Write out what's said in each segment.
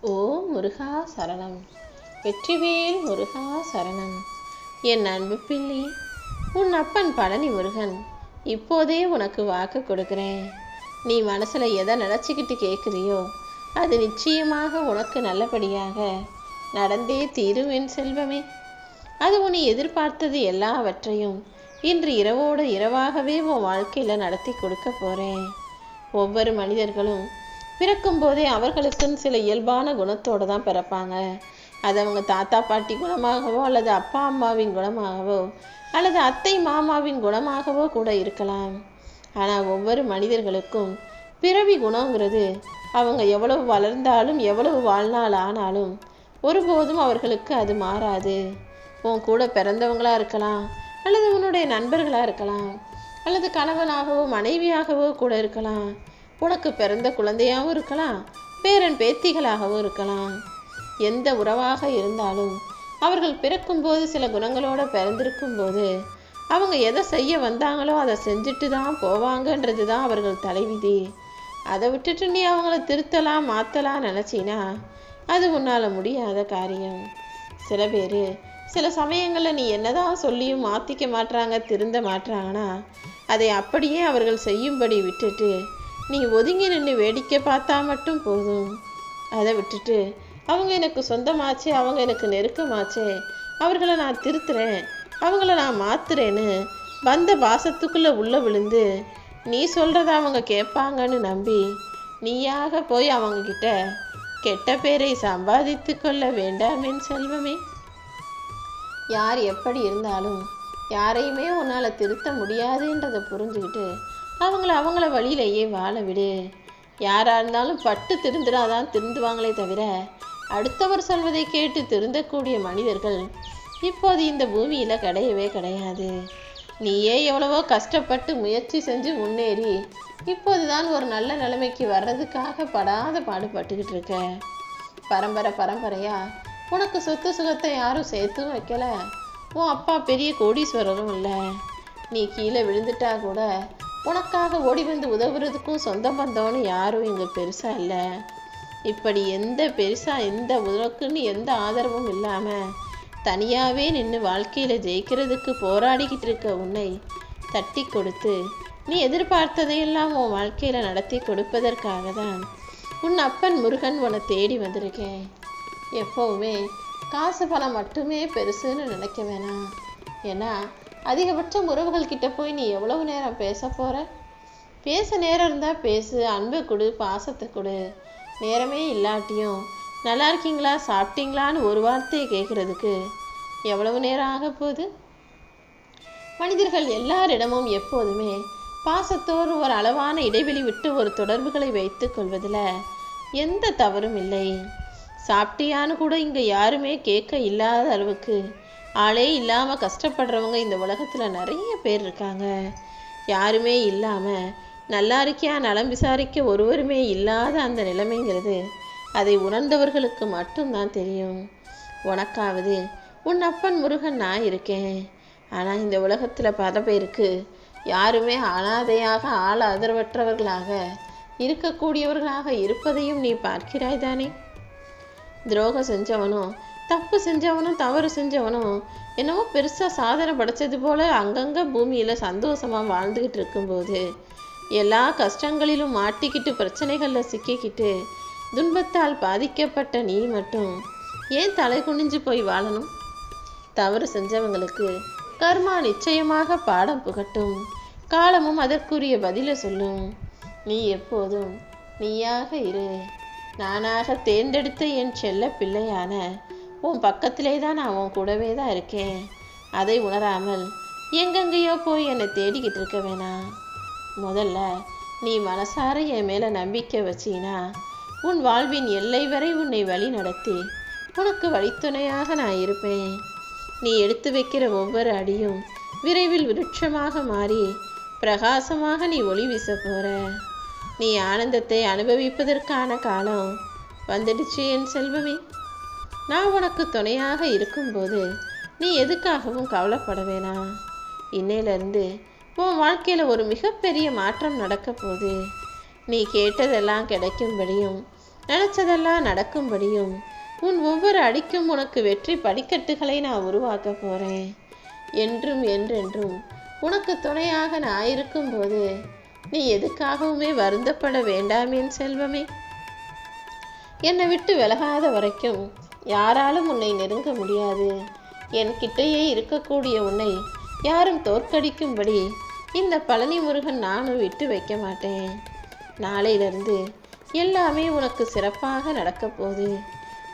ஓ முருகா சரணம். வெற்றிவேல் முருகா சரணம். என் அன்பு பிள்ளை உன் அப்பன் பழனி முருகன் இப்போதே உனக்கு வாக்கு கொடுக்குறேன். நீ மனசில் எதை நினச்சிக்கிட்டு கேட்குறியோ அது நிச்சயமாக உனக்கு நல்லபடியாக நடந்தே தீரும் என் செல்வமே. அது உன்னை எதிர்பார்த்தது எல்லாவற்றையும் இன்று இரவோடு இரவாகவே உன் வாழ்க்கையில் நடத்தி கொடுக்க போகிறேன் ஒவ்வொரு மனிதர்களும் பிறக்கும்போதே அவர்களுக்குன்னு சில இயல்பான குணத்தோடு தான் பிறப்பாங்க. அது அவங்க தாத்தா பாட்டி குணமாகவோ அல்லது அப்பா அம்மாவின் குணமாகவோ அல்லது அத்தை மாமாவின் குணமாகவோ கூட இருக்கலாம். ஆனால் ஒவ்வொரு மனிதர்களுக்கும் பிறவி குணங்கிறது அவங்க எவ்வளவு வளர்ந்தாலும் எவ்வளவு வாழ்நாள் ஆனாலும் ஒருபோதும் அவர்களுக்கு அது மாறாது. உன் கூட பிறந்தவங்களாக இருக்கலாம் அல்லது உன்னுடைய நண்பர்களாக இருக்கலாம் அல்லது கணவனாகவோ மனைவியாகவோ கூட இருக்கலாம். உனக்கு பிறந்த குழந்தையாகவும் இருக்கலாம் பேரன் பேத்திகளாகவும் இருக்கலாம். எந்த உறவாக இருந்தாலும் அவர்கள் பிறக்கும்போது சில குணங்களோடு பிறந்திருக்கும் போது அவங்க எதை செய்ய வந்தாங்களோ அதை செஞ்சுட்டு தான் போவாங்கன்றது தான் அவர்கள் தலைவிதி. அதை விட்டுட்டு நீ அவங்கள திருத்தலாம் மாற்றலாம் நினச்சினா அது உன்னால் முடியாத காரியம். சில பேர் சில சமயங்களில் நீ என்னதான் சொல்லியும் மாற்றிக்க மாட்றாங்க திருந்த மாட்றாங்கன்னா அதை அப்படியே அவர்கள் செய்யும்படி விட்டுட்டு நீ ஒதுங்கி நின்று வேடிக்கை பார்த்தா மட்டும் போதும். அதை விட்டுட்டு அவங்க எனக்கு சொந்தமாச்சே அவங்க எனக்கு நெருக்கமாச்சே அவர்களை நான் திருத்துறேன் அவங்கள நான் மாத்துறேன்னு வந்த பாசத்துக்குள்ளே உள்ளே விழுந்து நீ சொல்கிறத அவங்க கேட்பாங்கன்னு நம்பி நீயாக போய் அவங்கக்கிட்ட கெட்ட பேரை சம்பாதித்து கொள்ள வேண்டாமேன் செல்வமே. யார் எப்படி இருந்தாலும் யாரையுமே உன்னால் திருத்த முடியாதுன்றதை புரிஞ்சுக்கிட்டு அவங்கள அவங்கள வழியிலேயே வாழ விடு. யாராக இருந்தாலும் பட்டு திருந்துடாதான் திருந்துவாங்களே தவிர அடுத்தவர் சொல்வதை கேட்டு திருந்தக்கூடிய மனிதர்கள் இப்போது இந்த பூமியில் கிடையவே கிடையாது. நீயே எவ்வளவோ கஷ்டப்பட்டு முயற்சி செஞ்சு முன்னேறி இப்போதுதான் ஒரு நல்ல நிலைமைக்கு வர்றதுக்காக படாத பாடுபட்டுக்கிட்டு இருக்க. பரம்பரை பரம்பரையாக உனக்கு சொத்து சுகத்தை யாரும் சேர்த்தும் வைக்கல. உன் அப்பா பெரிய கோடீஸ்வரரும் இல்லை. நீ கீழே விழுந்துட்டா கூட உனக்காக ஓடி வந்து உதவுறதுக்கும் சொந்த பந்தம்னு யாரும் இங்கே பெருசாக இல்லை. இப்படி எந்த பெருசாக எந்த உனக்குன்னு எந்த ஆதரவும் இல்லாமல் தனியாகவே நின்று வாழ்க்கையில் ஜெயிக்கிறதுக்கு போராடிக்கிட்டு இருக்க உன்னை தட்டி கொடுத்து நீ எதிர்பார்த்ததையெல்லாம் உன் வாழ்க்கையில் நடத்தி கொடுப்பதற்காக தான் உன் அப்பன் முருகன் உன்னை தேடி வந்திருக்கேன். எப்போவுமே காசு பணம் மட்டுமே பெருசுன்னு நினைக்க வேணாம். ஏன்னா அதிகபட்சம் உறவுகள் கிட்ட போய் நீ எவ்வளவு நேரம் பேச போற? பேச நேரம் இருந்தால் பேசு அன்பை கொடு பாசத்தை கொடு. நேரமே இல்லாட்டியும் நல்லா இருக்கீங்களா சாப்பிட்டீங்களான்னு ஒரு வார்த்தையை கேட்குறதுக்கு எவ்வளவு நேரம் ஆக போகுது? மனிதர்கள் எல்லாரிடமும் எப்போதுமே பாசத்தோடு ஒரு அளவான இடைவெளி விட்டு ஒரு தொடர்புகளை வைத்துக் கொள்வதில் எந்த தவறும் இல்லை. சாப்பிட்டியான்னு கூட இங்கே யாருமே கேட்க இல்லாத அளவுக்கு ஆளே இல்லாமல் கஷ்டப்படுறவங்க இந்த உலகத்தில் நிறைய பேர் இருக்காங்க. யாருமே இல்லாமல் நல்லா இருக்கியா நலம் விசாரிக்க ஒருவருமே இல்லாத அந்த நிலைமைங்கிறது அதை உணர்ந்தவர்களுக்கு மட்டும்தான் தெரியும். உனக்காவது உன் அப்பன் முருகன் நான் இருக்கேன். ஆனால் இந்த உலகத்தில் பல பேருக்கு யாருமே அனாதையாக ஆள் ஆதரவற்றவர்களாக இருக்கக்கூடியவர்களாக இருப்பதையும் நீ பார்க்கிறாய் தானே? துரோகம் செஞ்சவனும் தப்பு செஞ்சவனும் தவறு செஞ்சவனும் என்னவோ பெருசாக சாதனை படைச்சது போல அங்கங்கே பூமியில் சந்தோஷமாக வாழ்ந்துக்கிட்டு இருக்கும்போது எல்லா கஷ்டங்களிலும் மாட்டிக்கிட்டு பிரச்சனைகளில் சிக்கிக்கிட்டு துன்பத்தால் பாதிக்கப்பட்ட நீ மட்டும் ஏன் தலை குனிஞ்சு போய் வாழணும்? தவறு செஞ்சவங்களுக்கு கர்மா நிச்சயமாக பாடம் புகட்டும். காலமும் அதற்குரிய பதிலை சொல்லும். நீ எப்போதும் நீயாக இரு. நானாக தேர்ந்தெடுத்த என் செல்ல பிள்ளையான உன் பக்கத்திலே தான் நான் உன் கூடவே தான் இருக்கேன். அதை உணராமல் எங்கெங்கேயோ போய் என்னை தேடிக்கிட்டு இருக்க வேணாம் முதல்ல நீ மனசார என் மேலே நம்பிக்கை வச்சினா உன் வாழ்வின் எல்லை வரை உன்னை வழி நடத்தி உனக்கு வழித்துணையாக நான் இருப்பேன். நீ எடுத்து வைக்கிற ஒவ்வொரு அடியும் விரைவில் விருட்சமாக மாறி பிரகாசமாக நீ ஒளி வீச போற. நீ ஆனந்தத்தை அனுபவிப்பதற்கான காலம் வந்துடுச்சு என் செல்வமே. நான் உனக்கு துணையாக இருக்கும்போது நீ எதுக்காகவும் கவலைப்பட வேணாம் இன்னையிலிருந்து உன் வாழ்க்கையில் ஒரு மிகப்பெரிய மாற்றம் நடக்க போகுது. நீ கேட்டதெல்லாம் கிடைக்கும்படியும் நினச்சதெல்லாம் நடக்கும்படியும் உன் ஒவ்வொரு அடிக்கும் உனக்கு வெற்றி படிக்கட்டுகளை நான் உருவாக்க போகிறேன் என்றும் என்றென்றும் உனக்கு துணையாக நான் இருக்கும்போது நீ எதுக்காகவுமே வருந்தப்பட வேண்டாமேன் செல்வமே. என்னை விட்டு விலகாத வரைக்கும் யாராலும் உன்னை நெருங்க முடியாது. என் கிட்டேயே இருக்கக்கூடிய உன்னை யாரும் தோற்கடிக்கும்படி இந்த பழனி முருகன் நானும் விட்டு வைக்க மாட்டேன். நாளையிலிருந்து எல்லாமே உனக்கு சிறப்பாக நடக்கப் போகுது.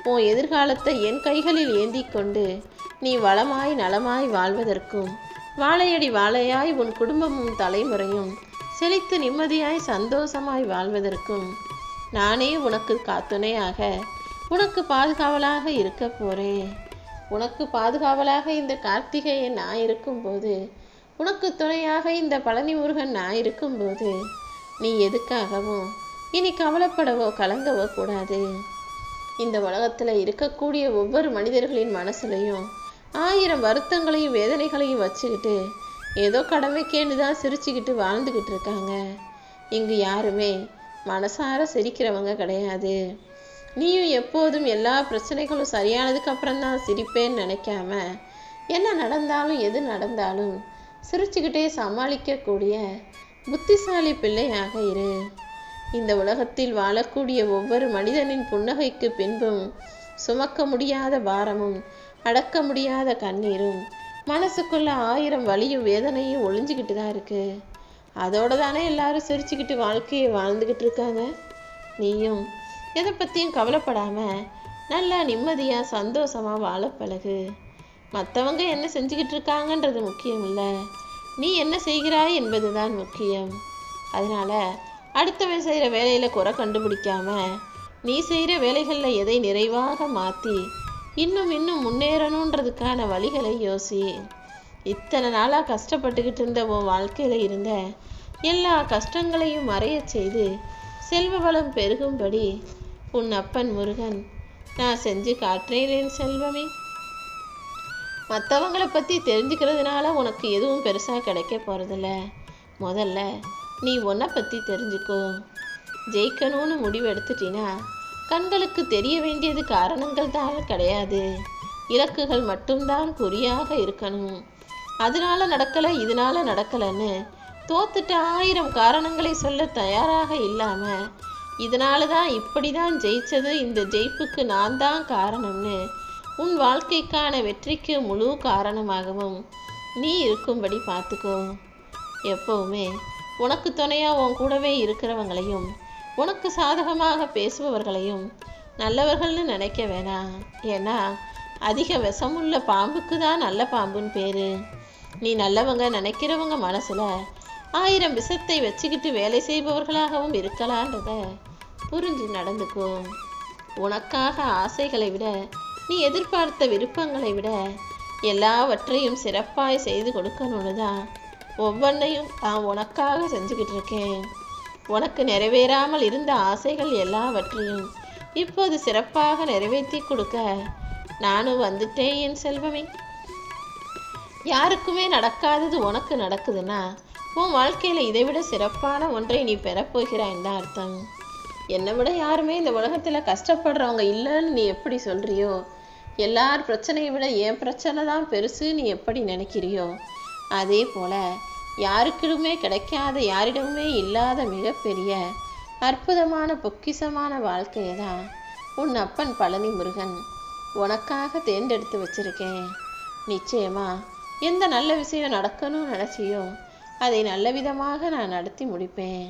உன் எதிர்காலத்தை என் கைகளில் ஏந்தி கொண்டு நீ வளமாய் நலமாய் வாழ்வதற்கும் வாழையடி வாழையாய் உன் குடும்பமும் தலைமுறையும் செழித்து நிம்மதியாய் சந்தோஷமாய் வாழ்வதற்கும் நானே உனக்கு காத்துணையாக உனக்கு பாதுகாவலாக இருக்க போறேன். உனக்கு பாதுகாவலாக இந்த கார்த்திகையை நான் இருக்கும்போது உனக்கு துணையாக இந்த பழனி முருகன் நான் இருக்கும்போது நீ எதுக்காகவும் இனி கவலைப்படவோ கலங்கவோ கூடாது. இந்த உலகத்தில் இருக்கக்கூடிய ஒவ்வொரு மனிதர்களின் மனசுலையும் ஆயிரம் வருத்தங்களையும் வேதனைகளையும் வச்சுக்கிட்டு ஏதோ கடமைக்கேன்னு தான் சிரிச்சுக்கிட்டு வாழ்ந்துக்கிட்டு இருக்காங்க. இங்கு யாருமே மனசார சிரிக்கிறவங்க கிடையாது. நீயும் எப்போதும் எல்லா பிரச்சனைகளும் சரியானதுக்கு அப்புறம் தான் சிரிப்பேன்னு நினைக்காம என்ன நடந்தாலும் எது நடந்தாலும் சிரிச்சுக்கிட்டே சமாளிக்கக்கூடிய புத்திசாலி பிள்ளையாக இரு. இந்த உலகத்தில் வாழக்கூடிய ஒவ்வொரு மனிதனின் புன்னகைக்கு பின்பும் சுமக்க முடியாத பாரமும் அடக்க முடியாத கண்ணீரும் மனசுக்குள்ள ஆயிரம் வலியும் வேதனையும் ஒளிஞ்சுக்கிட்டு தான் இருக்கு. அதோட தானே எல்லாரும் சிரிச்சுக்கிட்டு வாழ்க்கையை வாழ்ந்துக்கிட்டு இருக்காங்க? நீயும் எதை பற்றியும் கவலைப்படாமல் நல்லா நிம்மதியாக சந்தோஷமாக வாழ பழகு. மற்றவங்க என்ன செஞ்சுக்கிட்டு இருக்காங்கன்றது முக்கியம் இல்லை நீ என்ன செய்கிறாய் என்பதுதான் முக்கியம். அதனால் அடுத்தவன் செய்கிற வேலையில் குறை கண்டுபிடிக்காம நீ செய்கிற வேலைகளில் எதை நிறைவாக மாற்றி இன்னும் இன்னும் முன்னேறணுன்றதுக்கான வழிகளை யோசி. இத்தனை நாளாக கஷ்டப்பட்டுக்கிட்டு இருந்த உன் வாழ்க்கையில் இருந்த எல்லா கஷ்டங்களையும் மறையச் செய்து செல்வ வளம் பெருகும்படி உன் அப்பன் முருகன். நான் செஞ்சு காட்டுறேன் என் செல்வமே. மற்றவங்களை பற்றி தெரிஞ்சுக்கிறதுனால உனக்கு எதுவும் பெருசாக கிடைக்க போகிறதில்ல முதல்ல நீ உன்னை பற்றி தெரிஞ்சுக்கோ. ஜெயிக்கணும்னு முடிவெடுத்துட்டீன்னா கண்களுக்கு தெரிய வேண்டியது காரணங்கள் தான் கிடையாது. இலக்குகள் மட்டும்தான் குறியாக இருக்கணும். அதனால நடக்கலை இதனால நடக்கலைன்னு தோத்துட்ட ஆயிரம் காரணங்களை சொல்ல தயாராக இல்லாமல் இதனால தான் இப்படி தான் ஜெயிச்சது. இந்த ஜெயிப்புக்கு நான் தான் காரணம்னு உன் வாழ்க்கைக்கான வெற்றிக்கு முழு காரணமாகவும் நீ இருக்கும்படி பார்த்துக்கோ. எப்பவுமே உனக்கு துணையாக உன் கூடவே இருக்கிறவங்களையும் உனக்கு சாதகமாக பேசுபவர்களையும் நல்லவர்கள்னு நினைக்க வேணாம். ஏன்னா அதிக விஷமுள்ள பாம்புக்கு தான் நல்ல பாம்புன்னு பேர். நீ நல்லவங்க நினைக்கிறவங்க மனசில் ஆயிரம் விஷத்தை வச்சுக்கிட்டு வேலை செய்பவர்களாகவும் இருக்கலான்றத புரிஞ்சு நடந்துக்கும் உனக்காக ஆசைகளை விட நீ எதிர்பார்த்த விருப்பங்களை விட எல்லாவற்றையும் சிறப்பாய் செய்து கொடுக்கணும்னு தான் ஒவ்வொன்றையும் நான் உனக்காக செஞ்சுக்கிட்டு இருக்கேன் உனக்கு நிறைவேறாமல் இருந்த ஆசைகள் எல்லாவற்றையும் இப்போது சிறப்பாக நிறைவேற்றி கொடுக்க நானும் வந்துட்டேன் என் செல்வமே. யாருக்குமே நடக்காதது உனக்கு நடக்குதுன்னா உன் வாழ்க்கையில் இதைவிட சிறப்பான ஒன்றை நீ பெறப்போகிறாய்ன்னு தான் அர்த்தம். என்னை விட யாருமே இந்த உலகத்தில் கஷ்டப்படுறவங்க இல்லைன்னு நீ எப்படி சொல்கிறியோ எல்லார் பிரச்சனையை விட என் பிரச்சனை தான் பெருசு நீ எப்படி நினைக்கிறியோ? அதே போல் யாருக்கிடுமே கிடைக்காத யாரிடமுமே இல்லாத மிகப்பெரிய அற்புதமான பொக்கிசமான வாழ்க்கையை தான் உன் அப்பன் பழனி முருகன் உனக்காக தேர்ந்தெடுத்து வச்சிருக்கேன். நிச்சயமா எந்த நல்ல விஷயம் நடக்கணும்னு நினச்சியோ அதை நல்ல விதமாக நான் நடத்தி முடிப்பேன்.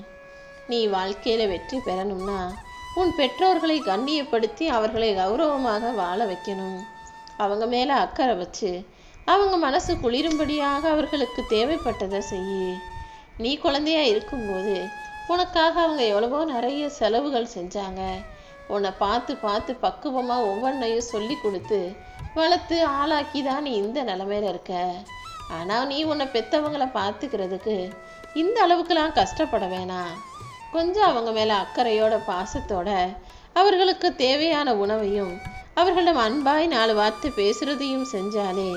நீ வாழ்க்கையில் வெற்றி பெறணும்னா உன் பெற்றோர்களை கண்ணியப்படுத்தி அவர்களை கௌரவமாக வாழ வைக்கணும். அவங்க மேலே அக்கறை வச்சு அவங்க மனசு குளிரும்படியாக அவர்களுக்கு தேவைப்பட்டதை செய்யு. நீ குழந்தையா இருக்கும்போது உனக்காக அவங்க எவ்வளவோ நிறைய செலவுகள் செஞ்சாங்க. உன்னை பார்த்து பார்த்து பக்குவமாக ஒவ்வொன்றையும் சொல்லி கொடுத்து வளர்த்து ஆளாக்கி தான் நீ இந்த நிலமையில இருக்க. ஆனால் நீ உன்னை பெத்தவங்களை பார்த்துக்கிறதுக்கு இந்த அளவுக்கெல்லாம் கஷ்டப்பட வேணாம். கொஞ்சம் அவங்க மேலே அக்கறையோட பாசத்தோட அவர்களுக்கு தேவையான உணவையும் அவர்களிடம் அன்பாய் நாலு வார்த்தை பேசுறதையும் செஞ்சாலே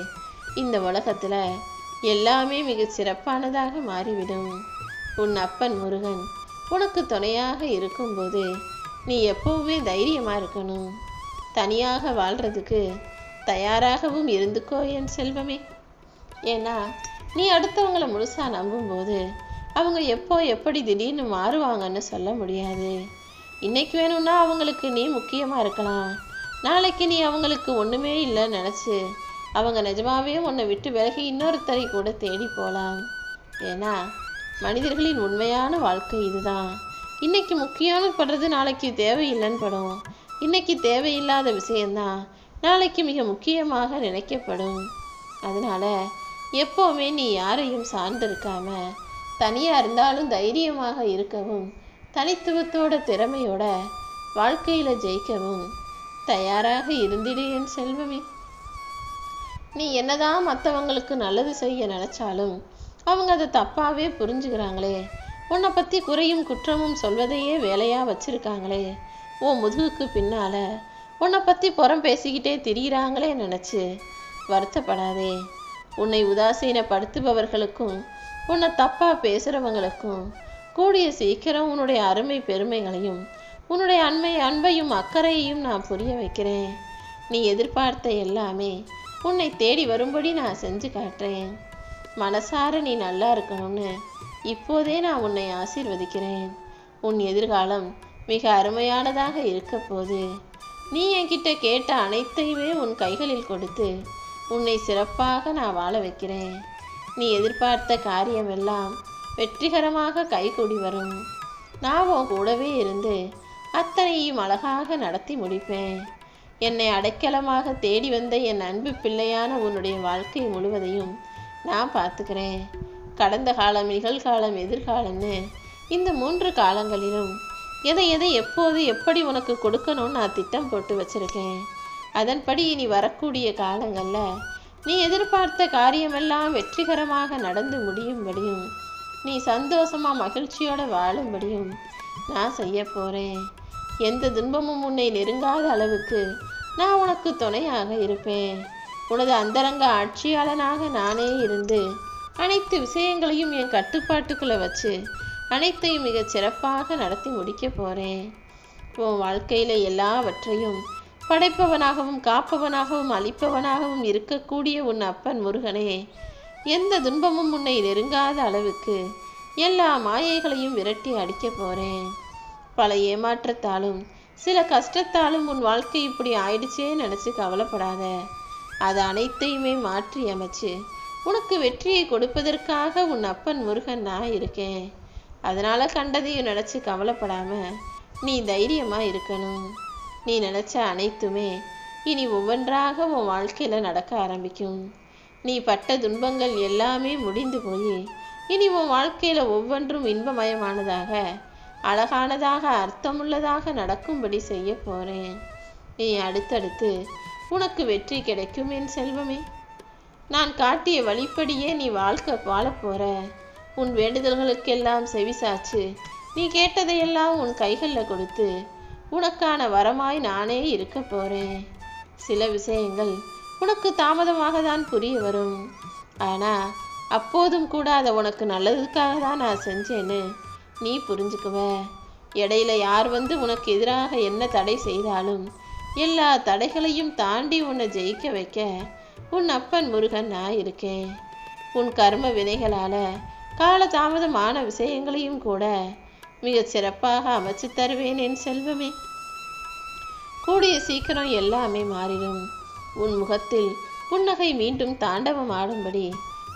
இந்த உலகத்தில் எல்லாமே மிக சிறப்பானதாக மாறிவிடும். உன் அப்பன் முருகன் உனக்கு துணையாக இருக்கும்போது நீ எப்பவுமே தைரியமாக இருக்கணும். தனியாக வாழ்கிறதுக்கு தயாராகவும் இருந்துக்கோ என் செல்வமே. ஏன்னா நீ அடுத்தவங்களை முழுசாக நம்பும்போது அவங்க எப்போ எப்படி திடீர்னு மாறுவாங்கன்னு சொல்ல முடியாது. இன்னைக்கு வேணும்னா அவங்களுக்கு நீ முக்கியமாக இருக்கலாம். நாளைக்கு நீ அவங்களுக்கு ஒன்றுமே இல்லைன்னு நினச்சி அவங்க நிஜமாவே உன்னை விட்டு விலகி இன்னொருத்தரை கூட தேடி போகலாம் ஏன்னா மனிதர்களின் உண்மையான வாழ்க்கை இதுதான். இன்னைக்கு முக்கியம்னு படுறது நாளைக்கு தேவையில்லைன்னு படும். இன்னைக்கு தேவையில்லாத விஷயந்தான் நாளைக்கு மிக முக்கியமாக நினைக்கப்படும். அதனால எப்போவுமே நீ யாரையும் சார்ந்திருக்காம தனியாக இருந்தாலும் தைரியமாக இருக்கவும் தனித்துவத்தோட திறமையோட வாழ்க்கையில் ஜெயிக்கவும் தயாராக இருந்திடு என் செல்வமே. நீ என்னதான் மற்றவங்களுக்கு நல்லது செய்ய நினச்சாலும் அவங்க அதை தப்பாகவே புரிஞ்சுக்கிறாங்களே. உன்னை பற்றி குறையும் குற்றமும் சொல்வதையே வேலையாக வச்சுருக்காங்களே. உன் முதுகுக்கு பின்னால் உன்னை பற்றி புறம் பேசிக்கிட்டே திரியிறாங்களே நினச்சி வருத்தப்படாதே. உன்னை உதாசீனப்படுத்துபவர்களுக்கும் உன்னை தப்பாக பேசுகிறவங்களுக்கும் கூடிய சீக்கிரம் உன்னுடைய அருமை பெருமைகளையும் உன்னுடைய அண்மை அன்பையும் அக்கறையையும் நான் புரிய வைக்கிறேன். நீ எதிர்பார்த்த எல்லாமே உன்னை தேடி வரும்படி நான் செஞ்சு காட்டுறேன். மனசார நீ நல்லா இருக்கணும்னு இப்போதே நான் உன்னை ஆசீர்வதிக்கிறேன். உன் எதிர்காலம் மிக அருமையானதாக இருக்க போது நீ என்கிட்ட கேட்ட அனைத்தையுமே உன் கைகளில் கொடுத்து உன்னை சிறப்பாக நான் வாழ வைக்கிறேன். நீ எதிர்பார்த்த காரியமெல்லாம் வெற்றிகரமாக கைகூடி வரும். நான் உன் கூடவே இருந்து அத்தனையும் அழகாக நடத்தி முடிப்பேன். என்னை அடைக்கலமாக தேடி வந்த என் அன்பு பிள்ளையான உன்னுடைய வாழ்க்கை முழுவதையும் நான் பார்த்துக்கிறேன். கடந்த காலம் நிகழ்காலம் எதிர்காலம்னு இந்த மூன்று காலங்களிலும் எதை எதை எப்போது எப்படி உனக்கு கொடுக்கணும்னு நான் திட்டம் போட்டு வச்சிருக்கேன். அதன்படி இனி வரக்கூடிய காலங்களில் நீ எதிர்பார்த்த காரியமெல்லாம் வெற்றிகரமாக நடந்து முடியும்படியும் நீ சந்தோஷமாக மகிழ்ச்சியோடு வாழும்படியும் நான் செய்ய போகிறேன் எந்த துன்பமும் உன்னை நெருங்காத அளவுக்கு நான் உனக்கு துணையாக இருப்பேன். உனது அந்தரங்க ஆட்சியாளனாக நானே இருந்து அனைத்து விஷயங்களையும் என் கட்டுப்பாட்டுக்குள்ளே வச்சு அனைத்தையும் மிகச் சிறப்பாக நடத்தி முடிக்க போகிறேன் உன் வாழ்க்கையில் எல்லாவற்றையும் படைப்பவனாகவும் காப்பவனாகவும் அழிப்பவனாகவும் இருக்கக்கூடிய உன் அப்பன் முருகனே எந்த துன்பமும் உன்னை நெருங்காத அளவுக்கு எல்லா மாயைகளையும் விரட்டி அடிக்கப் போகிறேன் பல ஏமாற்றத்தாலும் சில கஷ்டத்தாலும் உன் வாழ்க்கை இப்படி ஆயிடுச்சே நினச்சி கவலைப்படாத. அது அனைத்தையுமே மாற்றி அமைச்சு உனக்கு வெற்றியை கொடுப்பதற்காக உன் அப்பன் முருகன் நான் இருக்கேன். அதனால கண்டதையும் நினச்சி கவலைப்படாம நீ தைரியமாக இருக்கணும். நீ நினச்ச அனைத்துமே இனி ஒவ்வொன்றாக உன் வாழ்க்கையில் நடக்க ஆரம்பிக்கும். நீ பட்ட துன்பங்கள் எல்லாமே முடிந்து போய் இனி உன் வாழ்க்கையில் ஒவ்வொன்றும் இன்பமயமானதாக அழகானதாக அர்த்தமுள்ளதாக நடக்கும்படி செய்ய போகிறேன் நீ அடுத்தடுத்து உனக்கு வெற்றி கிடைக்கும் என் செல்வமே. நான் காட்டிய வழிப்படியே நீ வாழ்க்கை வாழப்போகிற உன் வேண்டுதல்களுக்கெல்லாம் செவிசாச்சு நீ கேட்டதையெல்லாம் உன் கைகளில் கொடுத்து உனக்கான வரமாய் நானே இருக்க போறேன். சில விஷயங்கள் உனக்கு தாமதமாக தான் புரிய வரும். ஆனால் அப்போதும் கூட அதை உனக்கு நல்லதுக்காக தான் நான் செஞ்சேன்னு நீ புரிஞ்சுக்குவ. இடையில யார் வந்து உனக்கு எதிராக என்ன தடை செய்தாலும் எல்லா தடைகளையும் தாண்டி உன்னை ஜெயிக்க வைக்க உன் அப்பன் முருகன் நான் இருக்கேன். உன் கர்ம வினைகளால் கால தாமதமான விஷயங்களையும் கூட மிகச் சிறப்பாக அமைச்சு தருவேன் என் செல்வமே. கூடிய சீக்கிரம் எல்லாமே மாறிடும். உன் முகத்தில் புன்னகை மீண்டும் தாண்டவம் ஆடும்படி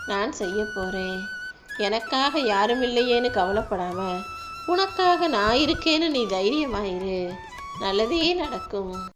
நான் செய்ய போறேன். எனக்காக யாரும் இல்லையேன்னு கவலைப்படாம உனக்காக நான் இருக்கேன்னு நீ தைரியமாயிரு. நல்லதே நடக்கும்.